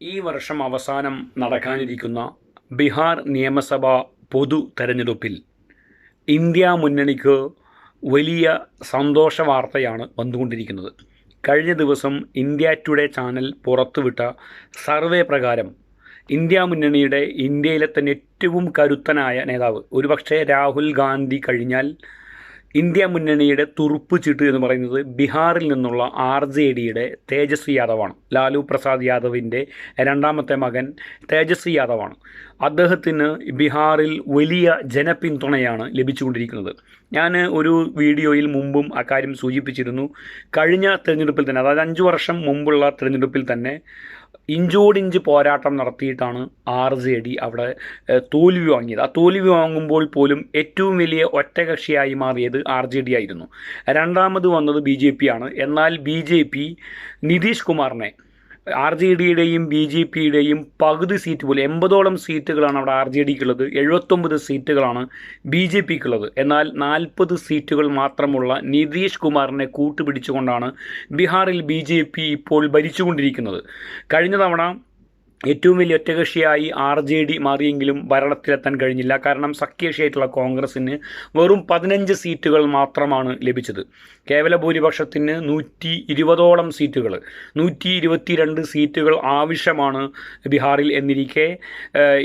ഈ വർഷം അവസാനം നടക്കാനിരിക്കുന്ന ബീഹാർ നിയമസഭാ പൊതു തെരഞ്ഞെടുപ്പിൽ ഇന്ത്യ മുന്നണിക്ക് വലിയ സന്തോഷ വാർത്തയാണ് വന്നുകൊണ്ടിരിക്കുന്നത്. കഴിഞ്ഞ ദിവസം ഇന്ത്യ ടുഡേ ചാനൽ പുറത്തുവിട്ട സർവേ പ്രകാരം ഇന്ത്യ മുന്നണിയുടെ ഇന്ത്യയിലെ തന്നെ ഏറ്റവും കരുത്തനായ നേതാവ് ഒരുപക്ഷേ രാഹുൽ ഗാന്ധി കഴിഞ്ഞാൽ ഇന്ത്യ മുന്നണിയുടെ തുറുപ്പ് ചീട്ട് എന്ന് പറയുന്നത് ബീഹാറിൽ നിന്നുള്ള ആർ ജെ ഡിയുടെ തേജസ്വി യാദവാണ്. ലാലു പ്രസാദ് യാദവിന്റെ രണ്ടാമത്തെ മകൻ തേജസ്വി യാദവാണ്. അദ്ദേഹത്തിന് ബീഹാറിൽ വലിയ ജനപിന്തുണയാണ് ലഭിച്ചുകൊണ്ടിരിക്കുന്നത്. ഞാൻ ഒരു വീഡിയോയിൽ മുമ്പും അക്കാര്യം സൂചിപ്പിച്ചിരുന്നു. കഴിഞ്ഞ തിരഞ്ഞെടുപ്പിൽ തന്നെ അതായത് അഞ്ച് വർഷം മുമ്പുള്ള തിരഞ്ഞെടുപ്പിൽ തന്നെ ഇഞ്ചോടിഞ്ച് പോരാട്ടം നടത്തിയിട്ടാണ് ആർ ജെ ഡി അവിടെ തോൽവി വാങ്ങിയത്. ആ തോൽവി വാങ്ങുമ്പോൾ പോലും ഏറ്റവും വലിയ ഒറ്റകക്ഷിയായി മാറിയത് ആർ ജെ ഡി ആയിരുന്നു. രണ്ടാമത് വന്നത് ബി ജെ പി ആണ്. എന്നാൽ ബി ജെ പി നിതീഷ് കുമാറിനെ ആർ ജെ ഡിയുടെയും ബി ജെ പിയുടെയും പകുതി സീറ്റ് പോലും എൺപതോളം സീറ്റുകളാണ് അവിടെ ആർ ജെ ഡിക്കുള്ളത്. എഴുപത്തൊമ്പത് സീറ്റുകളാണ് ബി ജെ പിക്കുള്ളത്. എന്നാൽ നാൽപ്പത് സീറ്റുകൾ മാത്രമുള്ള നിതീഷ് കുമാറിനെ കൂട്ടുപിടിച്ചുകൊണ്ടാണ് ബീഹാറിൽ ബി ജെ പി ഇപ്പോൾ ഭരിച്ചുകൊണ്ടിരിക്കുന്നത്. കഴിഞ്ഞ തവണ ഏറ്റവും വലിയ ഒറ്റകക്ഷിയായി ആർ ജെ ഡി മാറിയെങ്കിലും ഭരണത്തിലെത്താൻ കഴിഞ്ഞില്ല. കാരണം സഖ്യകക്ഷിയായിട്ടുള്ള കോൺഗ്രസ്സിന് വെറും പതിനഞ്ച് സീറ്റുകൾ മാത്രമാണ് ലഭിച്ചത്. കേവല ഭൂരിപക്ഷത്തിന് നൂറ്റി ഇരുപതോളം സീറ്റുകൾ നൂറ്റി ഇരുപത്തിരണ്ട് സീറ്റുകൾ ആവശ്യമാണ് ബീഹാറിൽ എന്നിരിക്കെ.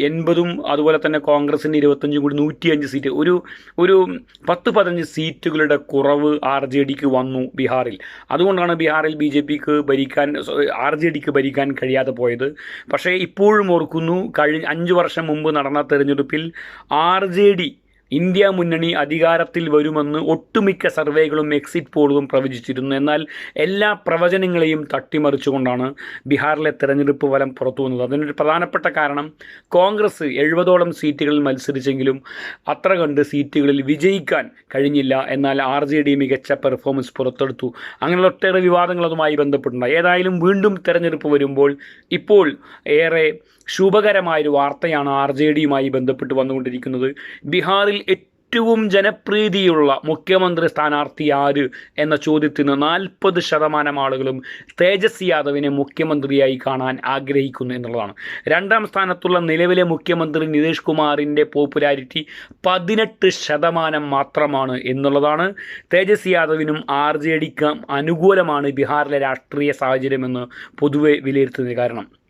എൺപതും അതുപോലെ തന്നെ കോൺഗ്രസിന് ഇരുപത്തഞ്ചും കൂടി നൂറ്റിയഞ്ച് സീറ്റ്. ഒരു ഒരു പത്ത് പതിനഞ്ച് സീറ്റുകളുടെ കുറവ് ആർ ജെ ഡിക്ക് വന്നു ബീഹാറിൽ. അതുകൊണ്ടാണ് ബീഹാറിൽ ബി ജെ പിക്ക് ഭരിക്കാൻ ആർ ജെ ഡിക്ക് ഭരിക്കാൻ കഴിയാതെ പോയത്. പക്ഷേ ഇപ്പോഴും ഓർക്കുന്നു കഴിഞ്ഞ അഞ്ച് വർഷം മുമ്പ് നടന്ന തെരഞ്ഞെടുപ്പിൽ ആർ ജെ ഡി ഇന്ത്യ മുന്നണി അധികാരത്തിൽ വരുമെന്ന് ഒട്ടുമിക്ക സർവേകളും എക്സിറ്റ് പോളുകളും പ്രവചിച്ചിരുന്നു. എന്നാൽ എല്ലാ പ്രവചനങ്ങളെയും തട്ടിമറിച്ചുകൊണ്ടാണ് ബീഹാറിലെ തെരഞ്ഞെടുപ്പ് ഫലം പുറത്തു വന്നത്. അതിനൊരു പ്രധാനപ്പെട്ട കാരണം കോൺഗ്രസ് എഴുപതോളം സീറ്റുകളിൽ മത്സരിച്ചെങ്കിലും അത്ര കണ്ട് സീറ്റുകളിൽ വിജയിക്കാൻ കഴിഞ്ഞില്ല. എന്നാൽ ആർ ജെ ഡി മികച്ച പെർഫോമൻസ് പുറത്തെടുത്തു. അങ്ങനെയുള്ള ഒട്ടേറെ വിവാദങ്ങൾ അതുമായി ബന്ധപ്പെട്ടിട്ടുണ്ട്. ഏതായാലും വീണ്ടും തെരഞ്ഞെടുപ്പ് വരുമ്പോൾ ഇപ്പോൾ ഏറെ ശുഭകരമായൊരു വാർത്തയാണ് ആർ ജെ ഡിയുമായി ബന്ധപ്പെട്ട് വന്നുകൊണ്ടിരിക്കുന്നത്. ബീഹാറിൽ ഏറ്റവും ജനപ്രീതിയുള്ള മുഖ്യമന്ത്രി സ്ഥാനാർത്ഥി ആര് എന്ന ചോദ്യത്തിന് നാൽപ്പത് ശതമാനം ആളുകളും തേജസ് യാദവിനെ മുഖ്യമന്ത്രിയായി കാണാൻ ആഗ്രഹിക്കുന്നു എന്നുള്ളതാണ്. രണ്ടാം സ്ഥാനത്തുള്ള നിലവിലെ മുഖ്യമന്ത്രി നിതീഷ് കുമാറിന്റെ പോപ്പുലാരിറ്റി പതിനെട്ട് ശതമാനം മാത്രമാണ് എന്നുള്ളതാണ്. തേജസ് യാദവിനും ആർ ജെ ഡിക്കും അനുകൂലമാണ് ബീഹാറിലെ രാഷ്ട്രീയ സാഹചര്യമെന്ന് പൊതുവെ വിലയിരുത്തുന്നത് കാരണം.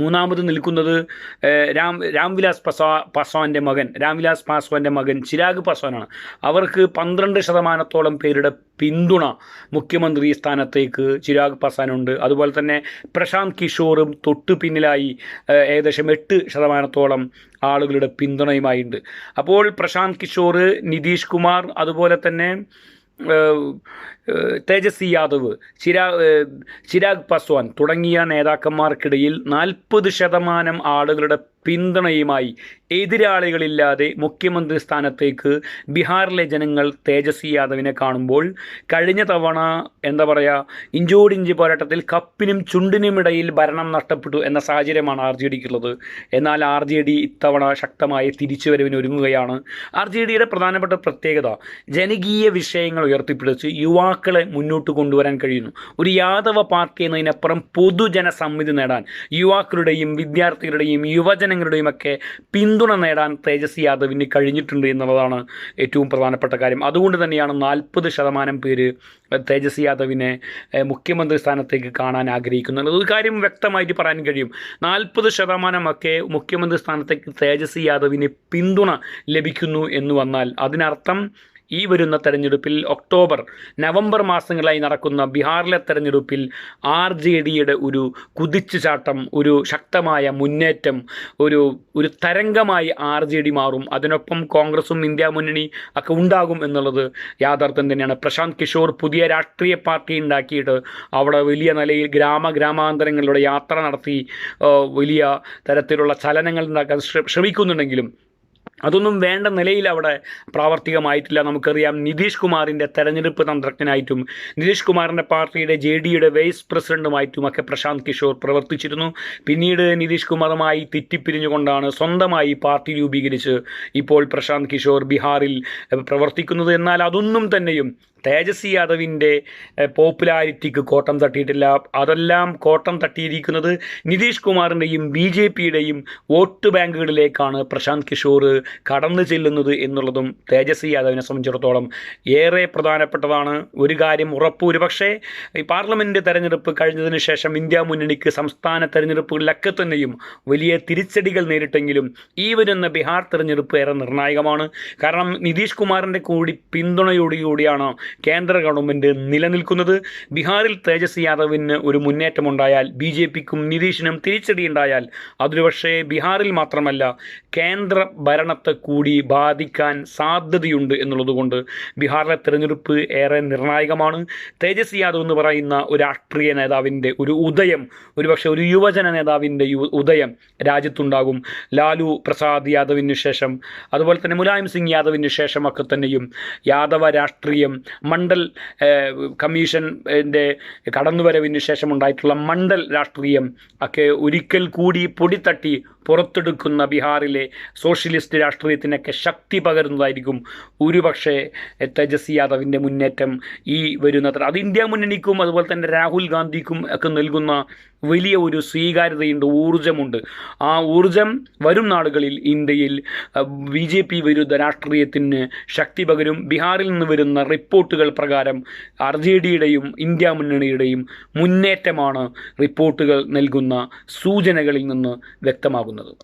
മൂന്നാമത് നിൽക്കുന്നത് രാം രാംവിലാസ് പസ്വാ പാസ്വാന്റെ മകൻ രാംവിലാസ് പാസ്വാന്റെ മകൻ ചിരാഗ് പാസ്വാനാണ്. അവർക്ക് പന്ത്രണ്ട് ശതമാനത്തോളം പേരുടെ പിന്തുണ മുഖ്യമന്ത്രി സ്ഥാനത്തേക്ക് ചിരാഗ് പാസ്വാനുണ്ട്. അതുപോലെ തന്നെ പ്രശാന്ത് കിഷോറും തൊട്ടു പിന്നിലായി ഏകദേശം എട്ട് ശതമാനത്തോളം ആളുകളുടെ പിന്തുണയുമായിട്ടുണ്ട് അപ്പോൾ പ്രശാന്ത് കിഷോർ നിതീഷ് കുമാർ അതുപോലെ തന്നെ തേജസ്വി യാദവ് ചിരാ ചിരാഗ് പാസ്വാൻ തുടങ്ങിയ നേതാക്കന്മാർക്കിടയിൽ നാൽപ്പത് ശതമാനം ആളുകളുടെ പിന്തുണയുമായി എതിരാളികളില്ലാതെ മുഖ്യമന്ത്രി സ്ഥാനത്തേക്ക് ബീഹാറിലെ ജനങ്ങൾ തേജസ്വി യാദവിനെ കാണുമ്പോൾ കഴിഞ്ഞ തവണ എന്താ പറയുക ഇഞ്ചോടിഞ്ച് പോരാട്ടത്തിൽ കപ്പിനും ചുണ്ടിനുമിടയിൽ ഭരണം നഷ്ടപ്പെട്ടു എന്ന സാഹചര്യമാണ് ആർ ജെ ഡിക്കുള്ളത് എന്നാൽ ആർ ജെ ഡി ഇത്തവണ ശക്തമായ തിരിച്ചുവരവിന് ഒരുങ്ങുകയാണ്. ആർ ജെ ഡിയുടെ പ്രധാനപ്പെട്ട പ്രത്യേകത ജനകീയ വിഷയങ്ങൾ ഉയർത്തിപ്പിടിച്ച് യുവാക്കളെ മുന്നോട്ട് കൊണ്ടുവരാൻ കഴിയുന്നു. ഒരു യാദവ പാർട്ടി എന്നതിനപ്പുറം പൊതുജന സമ്മിതി നേടാൻ യുവാക്കളുടെയും വിദ്യാർത്ഥികളുടെയും യുവജനങ്ങളുടെയും ഒക്കെ പിന്തുണ നേടാൻ തേജസ്വി യാദവിന് കഴിഞ്ഞിട്ടുണ്ട് എന്നുള്ളതാണ് ഏറ്റവും പ്രധാനപ്പെട്ട കാര്യം. അതുകൊണ്ട് തന്നെയാണ് നാൽപ്പത് ശതമാനം പേര് തേജസ്വി യാദവിനെ മുഖ്യമന്ത്രി സ്ഥാനത്തേക്ക് കാണാൻ ആഗ്രഹിക്കുന്നത്. ഒരു കാര്യം വ്യക്തമായിട്ട് പറയാൻ കഴിയും. നാൽപ്പത് ശതമാനമൊക്കെ മുഖ്യമന്ത്രി സ്ഥാനത്തേക്ക് തേജസ്വി യാദവിന് പിന്തുണ ലഭിക്കുന്നു എന്ന് വന്നാൽ അതിനർത്ഥം ഈ വരുന്ന തെരഞ്ഞെടുപ്പിൽ ഒക്ടോബർ നവംബർ മാസങ്ങളായി നടക്കുന്ന ബീഹാറിലെ തെരഞ്ഞെടുപ്പിൽ ആർ ജെ ഡിയുടെ ഒരു കുതിച്ചുചാട്ടം ഒരു ശക്തമായ മുന്നേറ്റം ഒരു ഒരു തരംഗമായി ആർ ജെ ഡി മാറും. അതിനൊപ്പം കോൺഗ്രസും ഇന്ത്യ മുന്നണി ഒക്കെ ഉണ്ടാകും എന്നുള്ളത് യാഥാർത്ഥ്യം തന്നെയാണ്. പ്രശാന്ത് കിഷോർ പുതിയ രാഷ്ട്രീയ പാർട്ടി ഉണ്ടാക്കിയിട്ട് അവിടെ വലിയ നിലയിൽ ഗ്രാമ ഗ്രാമാന്തരങ്ങളിലൂടെ യാത്ര നടത്തി വലിയ തരത്തിലുള്ള ചലനങ്ങൾ ഉണ്ടാക്കാൻ ശ്രമിക്കുന്നുണ്ടെങ്കിലും അതൊന്നും വേണ്ട നിലയിൽ അവിടെ പ്രാവർത്തികമായിട്ടില്ല. നമുക്കറിയാം നിതീഷ് കുമാറിന്റെ തെരഞ്ഞെടുപ്പ് തന്ത്രജ്ഞനായിട്ടും നിതീഷ് കുമാറിന്റെ പാർട്ടിയുടെ ജെ ഡിയുടെ വൈസ് പ്രസിഡന്റുമായിട്ടും ഒക്കെ പ്രശാന്ത് കിഷോർ പ്രവർത്തിച്ചിരുന്നു. പിന്നീട് നിതീഷ് കുമാറുമായി തെറ്റിപ്പിരിഞ്ഞുകൊണ്ടാണ് സ്വന്തമായി പാർട്ടി രൂപീകരിച്ച് ഇപ്പോൾ പ്രശാന്ത് കിഷോർ ബീഹാറിൽ പ്രവർത്തിക്കുന്നത്. എന്നാൽ അതൊന്നും തന്നെയും തേജസ്വി യാദവിന്റെ പോപ്പുലാരിറ്റിക്ക് കോട്ടം തട്ടിയിട്ടില്ല. അതെല്ലാം കോട്ടം തട്ടിയിരിക്കുന്നത് നിതീഷ് കുമാറിന്റെയും ബി ജെ പിയുടെയും വോട്ട് ബാങ്കുകളിലേക്കാണ് പ്രശാന്ത് കിഷോർ കടന്നു ചെല്ലുന്നത് എന്നുള്ളതും തേജസ്വി യാദവിനെ സംബന്ധിച്ചിടത്തോളം ഏറെ പ്രധാനപ്പെട്ടതാണ്. ഒരു കാര്യം ഉറപ്പ് ഒരുപക്ഷേ ഈ പാർലമെന്റ് തെരഞ്ഞെടുപ്പ് കഴിഞ്ഞതിന് ശേഷം ഇന്ത്യ മുന്നണിക്ക് സംസ്ഥാന തെരഞ്ഞെടുപ്പുകളിലൊക്കെ തന്നെയും വലിയ തിരിച്ചടികൾ നേരിട്ടെങ്കിലും ഈ വരുന്ന ബീഹാർ തെരഞ്ഞെടുപ്പ് ഏറെ നിർണായകമാണ്. കാരണം നിതീഷ് കുമാറിന്റെ കൂടി പിന്തുണയോടുകൂടിയാണ് കേന്ദ്ര ഗവൺമെന്റ് നിലനിൽക്കുന്നത്. ബീഹാറിൽ തേജസ് യാദവിന് ഒരു മുന്നേറ്റമുണ്ടായാൽ ബി ജെ പിക്കും നിതീഷിനും തിരിച്ചടി ഉണ്ടായാൽ അതൊരു ബീഹാറിൽ മാത്രമല്ല കേന്ദ്ര ഭരണത്തെ കൂടി ബാധിക്കാൻ സാധ്യതയുണ്ട് എന്നുള്ളതുകൊണ്ട് ബീഹാറിലെ തിരഞ്ഞെടുപ്പ് ഏറെ നിർണായകമാണ്. തേജസ് യാദവ് എന്ന് പറയുന്ന ഒരു രാഷ്ട്രീയ നേതാവിന്റെ ഒരു ഉദയം ഒരുപക്ഷെ ഒരു യുവജന നേതാവിന്റെ ഉദയം രാജ്യത്തുണ്ടാകും. ലാലു പ്രസാദ് യാദവിന് ശേഷം അതുപോലെ തന്നെ മുലായം സിംഗ് യാദവിന് ശേഷമൊക്കെ തന്നെയും യാദവ രാഷ്ട്രീയം മണ്ഡൽ കമ്മീഷന്റെ കടന്നുവരവിന് ശേഷം ഉണ്ടായിട്ടുള്ള മണ്ഡൽ രാഷ്ട്രീയം ഒക്കെ ഒരിക്കൽ കൂടി പൊടിത്തട്ടി പുറത്തെടുക്കുന്ന ബീഹാറിലെ സോഷ്യലിസ്റ്റ് രാഷ്ട്രീയത്തിനൊക്കെ ശക്തി പകരുന്നതായിരിക്കും ഒരുപക്ഷെ തേജസ്വി യാദവിന്റെ മുന്നേറ്റം ഈ വരുന്ന അത് ഇന്ത്യ മുന്നണിക്കും അതുപോലെ തന്നെ രാഹുൽ ഗാന്ധിക്കും ഒക്കെ നൽകുന്ന വലിയ ഒരു സ്വീകാര്യതയുണ്ട് ഊർജമുണ്ട് ആ ഊർജം വരും നാളുകളിൽ ഇന്ത്യയിൽ ബി ജെ പി വിരുദ്ധ രാഷ്ട്രീയത്തിന് ശക്തി പകരും. ബീഹാറിൽ നിന്ന് വരുന്ന റിപ്പോർട്ടുകൾ പ്രകാരം ആർ ജെ ഡിയുടെയും ഇന്ത്യ മുന്നണിയുടെയും മുന്നേറ്റമാണ് റിപ്പോർട്ടുകൾ നൽകുന്ന സൂചനകളിൽ നിന്ന് വ്യക്തമാകുന്നത് പോകുന്നത്